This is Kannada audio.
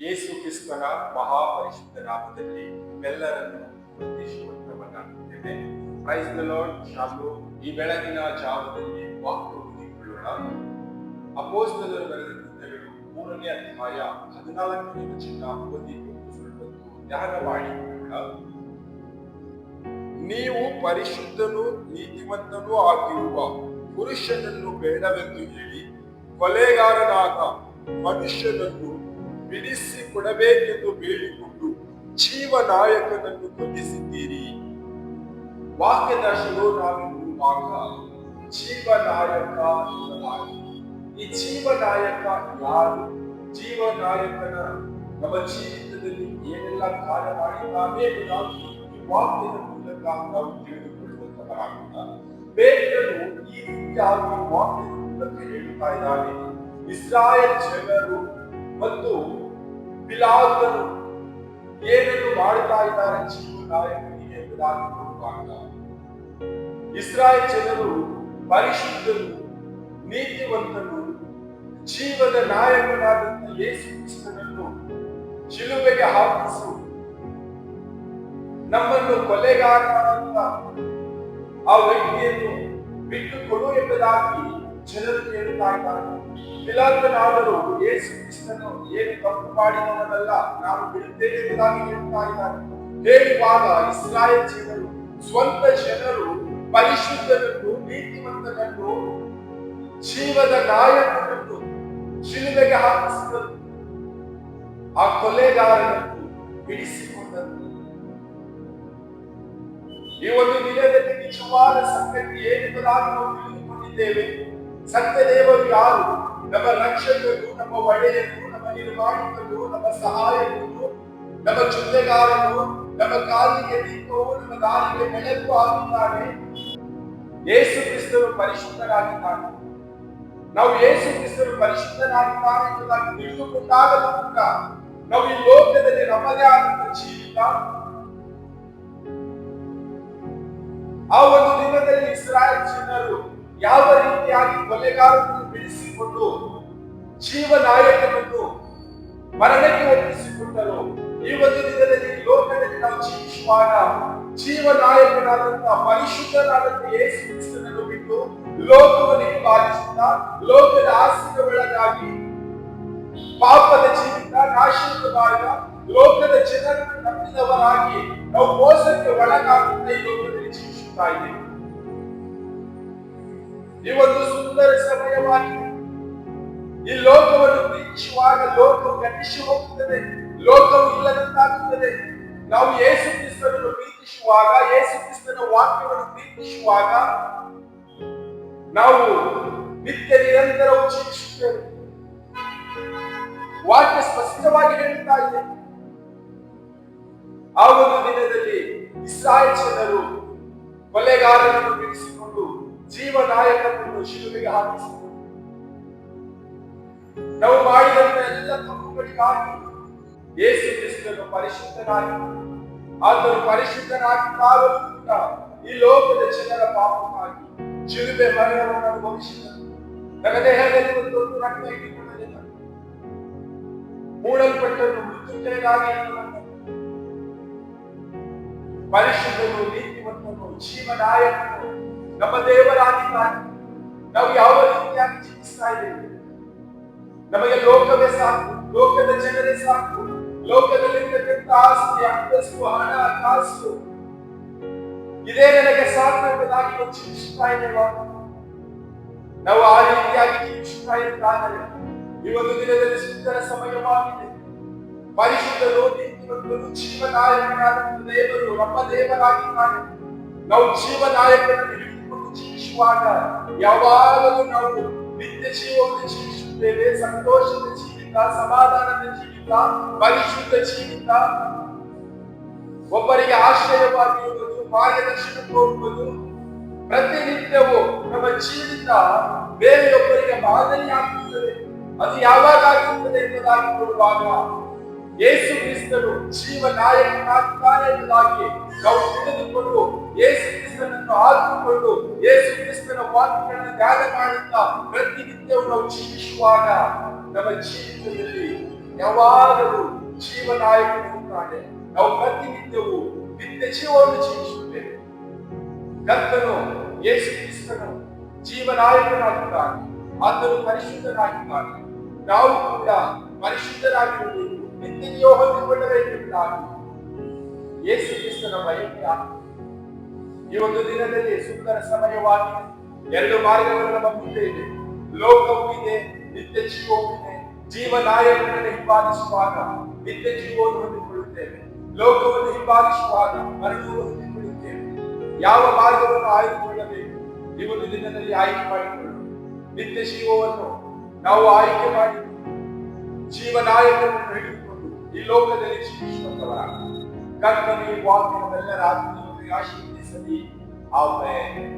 ಯೇಸು ಕ್ರಿಸ್ತನ ಮಹಾಪರಿಶುದ್ಧ ನಾಮದಲ್ಲಿ ಎಲ್ಲರನ್ನು ಉದ್ದೇಶವಂತವನ್ನಾಗುತ್ತೇನೆ ಪ್ರೈಸ್ ದ ಲಾರ್ಡ್ ಶಾಲು ಈ ಬೆಳಗಿನ ಜಾವದಲ್ಲಿ ವಾಕ್ಯ ಓದಿಕೊಳ್ಳೋಣ ಅಪೋಸ್ತಲರು ಬರೆದ ಮೂರನೇ ಅಧ್ಯಾಯ ಹದಿನಾಲ್ಕನೇ ವಚನ ಓದಿ ಒಂದು ಸ್ವಲ್ಪ ಧ್ಯಾನ ಮಾಡಿ ನೀವು ಪರಿಶುದ್ಧನು ನೀತಿವಂತನೂ ಆಗಿರುವ ಪುರುಷನನ್ನು ಬೇಡವೆಂದು ಹೇಳಿ, ಕೊಲೆಗಾರನಾದ ಮನುಷ್ಯನನ್ನು ಬಿಡಿಸಿ ಕೊಡಬೇಕೆಂದು ಬೇಡಿಕೊಂಡು ಜೀವನಾಯಕನನ್ನು ಕೊಲ್ಲಿಸಿದ್ದೀರಿ ವಾಕ್ಯದ ಶಿರೋನಾಮಿರುವಾಗ ಜೀವನಾಯಕ. ಈ ಜೀವನಾಯಕ ಯಾರು ಜೀವನಾಯಕನ ನಮ್ಮ ಜೀವಿತದಲ್ಲಿ ಏನೆಲ್ಲ ಕಾರ್ಯ ಮಾಡಿದ್ದಾನೆ ಎಂಬುದಾಗಿ ಈ ವಾಕ್ಯದ ಮೂಲಕ ನಾವು ತಿಳಿದುಕೊಳ್ಳುವಂತವರಾಗೋಣ ಬೇಟನು ಈ ರೀತಿಯಾಗಿ ವಾಕ್ಯದ ಮೂಲಕ ಹೇಳುತ್ತಾ ಇದ್ದಾನೆ, ಇಸ್ರಾಯೇಲ್ ಜನರು ಮತ್ತು ಬಿಲಾದರು ಏನನ್ನು ಮಾಡುತ್ತಾ ಇದ್ದಾರೆ ನೋಡುವಾಗ ಇಸ್ರಾಯೇಲ್ ಜನರು ಪರಿಶುದ್ಧರು, ನೀತಿವಂತರು, ಜೀವದ ನಾಯಕನಾದಂತ ಯೇಸು ಕ್ರಿಸ್ತನನ್ನು ಶಿಲುಬೆಗೆ ಹಾಕಿಸು. ನಮ್ಮನ್ನು ಕೊಲೆಗಾರನಾದಂತ ಆ ವ್ಯಕ್ತಿಯನ್ನು ಬಿಟ್ಟು ಕೊಡು ಎಂಬುದಾಗಿ ಜನರು ಕೇಳುತ್ತಾ ಇದ್ದಾರೆ. ಪಿಲಾತನಾದರೂ ಯೇಸು ಕ್ರಿಸ್ತನು ಏನು ತಪ್ಪು ಮಾಡಿದವನಲ್ಲ, ನಾನು ಬಿಡುತ್ತೇನೆ ಎಂಬುದಾಗಿ ಹೇಳ್ತಾ ಇದ್ದಾರೆ ಹೇಳುವಾಗ ಇಸ್ರಾಯೇಲ್ ಜನರು ಸ್ವಂತ ಜನರು ಪರಿಶುದ್ಧನನ್ನು ನೀತಿವಂತನನ್ನು ಜೀವದ ಗಾಯಕನನ್ನು ಶಿಲುಬೆಗೆ ಹಾಕಿಸಿದರು. ಆ ಕೊಲೆಗಾರನನ್ನು ಬಿಡಿಸಿಕೊಂಡರು. ಈ ಒಂದು ದಿನದಲ್ಲಿ ನಿಜವಾದ ಸಂಗತಿ ಏನೆಂಬುದಾಗಿ ನಾವು ತಿಳಿದುಕೊಂಡಿದ್ದೇವೆ. ಸತ್ಯದೇವರು ಯಾರು? ನಮ್ಮ ರಕ್ಷಕರು ನಮ್ಮ ಒಡೆಯರು ನಮ್ಮ ನಿರ್ಮಾಣಿಕರು ನಮ್ಮ ಸಹಾಯಕರು ನಮ್ಮ ಜೊತೆಗಾರರು, ನಮ್ಮ ಕಾಲಿಗೆ ದೀಪವು ನಮ್ಮ ದಾರಿಗೆ ಬೆಳಕು ಆಗುತ್ತಾನೆ ಯೇಸು ಕ್ರಿಸ್ತರು ಪರಿಶುದ್ಧರಾಗಿದ್ದಾನೆ. ನಾವು ಯೇಸು ಕ್ರಿಸ್ತರು ಪರಿಶುದ್ಧರಾಗಿದ್ದಾರೆ ಎಂಬುದಾಗಿ ತಿಳಿದುಕೊಂಡಾಗಲೂ ಕೂಡ ನಾವು ಈ ಲೋಕದಲ್ಲಿ ನಮ್ಮದೇ ಆದಂತ ಜೀವಿತ. ಆ ಒಂದು ದಿನದಲ್ಲಿ ಇಸ್ರಾಯೇಲ್ ಜನರು ಯಾವ ರೀತಿಯಾಗಿ ಕೊಲೆಗಾರರನ್ನು ಬಿಡಿಸಿಕೊಂಡು ಜೀವನಾಯಕನನ್ನು ಮರಣಕ್ಕೆ ಒಪ್ಪಿಸಿಕೊಂಡರು. ಈ ಒಂದು ದಿನದಲ್ಲಿ ಲೋಕದಲ್ಲಿ ನಾವು ಜೀವಿಸುವಾಗ ಜೀವನಾಯಕನಾದಂತಹ ಪರಿಶುದ್ಧನಾದಂತಹ ಯೇಸು ಬಿಟ್ಟು ಲೋಕವನ್ನು ಹಿಂಬಾಲಿಸುತ್ತಾ ಲೋಕದ ಆಸೆಗೆ ಒಳಗಾಗಿ ಪಾಪದ ಜೀವಿತ ನಾಶದ ಮಾರ್ಗ ಲೋಕದ ಜನರನ್ನು ನಂಬಿದವರಾಗಿ ನಾವು ಮೋಸಕ್ಕೆ ಒಳಗಾಗುತ್ತಾ ಈ ಲೋಕದಲ್ಲಿ ಜೀವಿಸುತ್ತಾ ಇದ್ದೇವೆ. ಒಂದು ಸುಂದರ ಸಮಯವಾಗಿದೆ. ಈ ಲೋಕವನ್ನು ಪ್ರೀತಿಸುವಾಗ ಲೋಕ ಗಟ್ಟಿಸಿ ಹೋಗುತ್ತದೆ ಲೋಕವು ಇಲ್ಲದಂತಾಗುತ್ತದೆ. ನಾವು ಯೇಸು ಕ್ರಿಸ್ತನನ್ನು ಪ್ರೀತಿಸುವಾಗ ಯೇಸು ಕ್ರಿಸ್ತನ ವಾಕ್ಯವನ್ನು ಪ್ರೀತಿಸುವಾಗ ನಾವು ನಿತ್ಯ ನಿರಂತರ ಜೀವಿಸುತ್ತೇವೆ. ವಾಕ್ಯ ಸ್ಪಷ್ಟವಾಗಿ ಹೇಳುತ್ತಾ ಇದೆ. ಆ ಒಂದು ದಿನದಲ್ಲಿ ಇಸ್ರಾಯೇಲ್ ಜನರು ಕೊಲೆಗಾರರನ್ನು ಬಿಡಿಸಿಕೊಂಡು ಜೀವನಾಯಕನನ್ನು ಶಿಲುಬೆಗೆ ಹಾಕಿಸಿದರು ನಾವು ಮಾಡಿದಂತ ಎಲ್ಲ ತಪ್ಪುಗಳಿಗಾಗಿ ಯೇಸು ಕ್ರಿಸ್ತನು ಪರಿಶುದ್ಧನಾಗಿ ಆತನು ಪರಿಶುದ್ಧನಾಗಿದ್ದಾಗಲೂ ಕೂಡ ಈ ಲೋಕದ ಜನರ ಪಾಪಕ್ಕಾಗಿ ಶಿಲುಬೆ ಮರಣವನ್ನು ಅನುಭವಿಸಿದನು ನನ್ನ ದೇಹದಲ್ಲಿ ಒಂದು ದೊಡ್ಡ ರಕ್ತ ಇಟ್ಟುಕೊಳ್ಳಲಿಲ್ಲ ಮೂಡಲ್ಪಟ್ಟರು ಮೃತ್ಯುಂಜಯನಾಗಿ ಎನ್ನುವಂತ ಪರಿಶುದ್ಧನು ನೀತಿವಂತನು ಜೀವನಾಯಕನು ನಮ್ಮ ದೇವರಾಗಿದ್ದಾನೆ ನಾವು ಯಾವ ರೀತಿಯಾಗಿ ಚಿಂತಿಸ್ತಾ ಇದ್ದೇವೆ? ನಮಗೆ ಲೋಕವೇ ಸಾಕು, ಲೋಕದ ಜನರೇ ಸಾಕು, ಲೋಕದಲ್ಲಿ ಲೋಕದಲ್ಲಿರ್ತಕ್ಕಂಥ ಆಸ್ತಿ, ಅಂತಸ್ತು, ಹಣ, ಕಾಸು, ಇದೇ ನನಗೆ ಸಾಕು ಎಂಬುದಾಗಿ ಜೀವಿಸುತ್ತಾ ಇದ್ದೇವಾ. ನಾವು ಆ ರೀತಿಯಾಗಿ ಚಿಂತಿಸ್ತಾ ಇದ್ದಾದರೆ, ಈ ಒಂದು ದಿನದಲ್ಲಿ ಸುಂದರ ಸಮಯವಾಗಿದೆ. ಪರಿಶುದ್ಧ ಜೀವನಾಯಕನಾದ ದೇವರು ನಮ್ಮ ದೇವರಾಗಿದ್ದಾನೆ. ನಾವು ಜೀವನಾಯಕನಲ್ಲಿ ಜೀವಿಸುವಾಗ ಯಾವಾಗಲೂ ನಾವು ನಿತ್ಯ ಜೀವವನ್ನು ಜೀವಿಸುತ್ತೇವೆ ಸಂತೋಷದ ಜೀವಿತ ಸಮಾಧಾನದ ಜೀವಿತ, ಪರಿಶುದ್ಧ ಜೀವಿತ. ಒಬ್ಬರಿಗೆ ಆಶ್ರಯವಾಗಿರುವುದು ಮಾರ್ಗದರ್ಶನ ಹೋಗುವುದು ಪ್ರತಿನಿತ್ಯವೂ ನಮ್ಮ ಜೀವಿತ ಬೇರೆಯೊಬ್ಬರಿಗೆ ಮಾದರಿಯಾಗುತ್ತದೆ ಅದು ಯಾವಾಗ ಆಗುತ್ತದೆ ಎಂಬುದಾಗಿ ನೋಡುವಾಗ ಯೇಸು ಕ್ರಿಸ್ತರು ಜೀವ ನಾಯಕನಾಗುತ್ತಾನೆ ಎಂಬುದಾಗಿ ನಾವು ತಿಳಿದುಕೊಂಡು ಯೇಸು ಕ್ರಿಸ್ತನನ್ನು ಆದುಕೊಂಡು ಯೇಸು ಕ್ರಿಸ್ತನ ವಾಕ್ಯಗಳನ್ನು ಧ್ಯಾನ ಮಾಡುತ್ತಾ ಪ್ರತಿನಿತ್ಯವೂ ನಾವು ಜೀವಿಸುವಾಗ ನಮ್ಮ ಜೀವಿತದಲ್ಲಿ ಯಾವಾಗಲೂ ಜೀವನಾಯಕನಿರುತ್ತಾನೆ ನಾವು ಪ್ರತಿನಿತ್ಯವೂ ನಿತ್ಯ ಜೀವವನ್ನು ಜೀವಿಸುತ್ತೇವೆ. ಕರ್ತನು ಯೇಸು ಕ್ರಿಸ್ತನು ಜೀವನಾಯಕನಾಗಿದ್ದಾನೆ. ಆತನು ಪರಿಶುದ್ಧನಾಗಿದ್ದಾನೆ. ನಾವು ಕೂಡ ಪರಿಶುದ್ಧರಾಗಿರುವುದು ನಿತ್ಯ ಜೀವ ಹೊಂದಿಕೊಳ್ಳಬೇಕೆಂಬುದಾಗಿ ಯೇಸು ಕ್ರಿಸ್ತನ ಬಯಕೆ ಈ ಒಂದು ದಿನದಲ್ಲಿ ಸುಂದರ ಸಮಯವಾಗಿ ಎರಡು ಮಾರ್ಗಗಳು ನಮ್ಮ ಮುಂದೆ ಇದೆ ಲೋಕವೂ ಇದೆ, ನಿತ್ಯ ಜೀವವೂ ಇದೆ. ಜೀವನಾಯಕನನ್ನು ಹಿಂಬಾಲಿಸುವಾಗ ನಿತ್ಯ ಜೀವವನ್ನು ಹೊಂದಿಕೊಳ್ಳುತ್ತೇವೆ. ಲೋಕವನ್ನು ಹಿಂಬಾಲಿಸುವಾಗ ಮರಣವನ್ನು ಹೊಂದಿಕೊಳ್ಳುತ್ತೇವೆ. ಯಾವ ಮಾರ್ಗವನ್ನು ಆಯ್ದುಕೊಳ್ಳಬೇಕು? ಈ ಒಂದು ದಿನದಲ್ಲಿ ಆಯ್ಕೆ ಮಾಡಿಕೊಳ್ಳೋಣ. ನಿತ್ಯ ಜೀವವನ್ನು ನಾವು ಆಯ್ಕೆ ಮಾಡಿ ಜೀವನಾಯಕನನ್ನು ಹಿಡಿದುಕೊಂಡು ಈ ಲೋಕದಲ್ಲಿ ಜೀವಿಸುವಂತವರ ಕಣ್ಣಲ್ಲಿ ವಾಕ್ಯವೆಲ್ಲರ ಆತ್ಮವನ್ನು ali. Amém.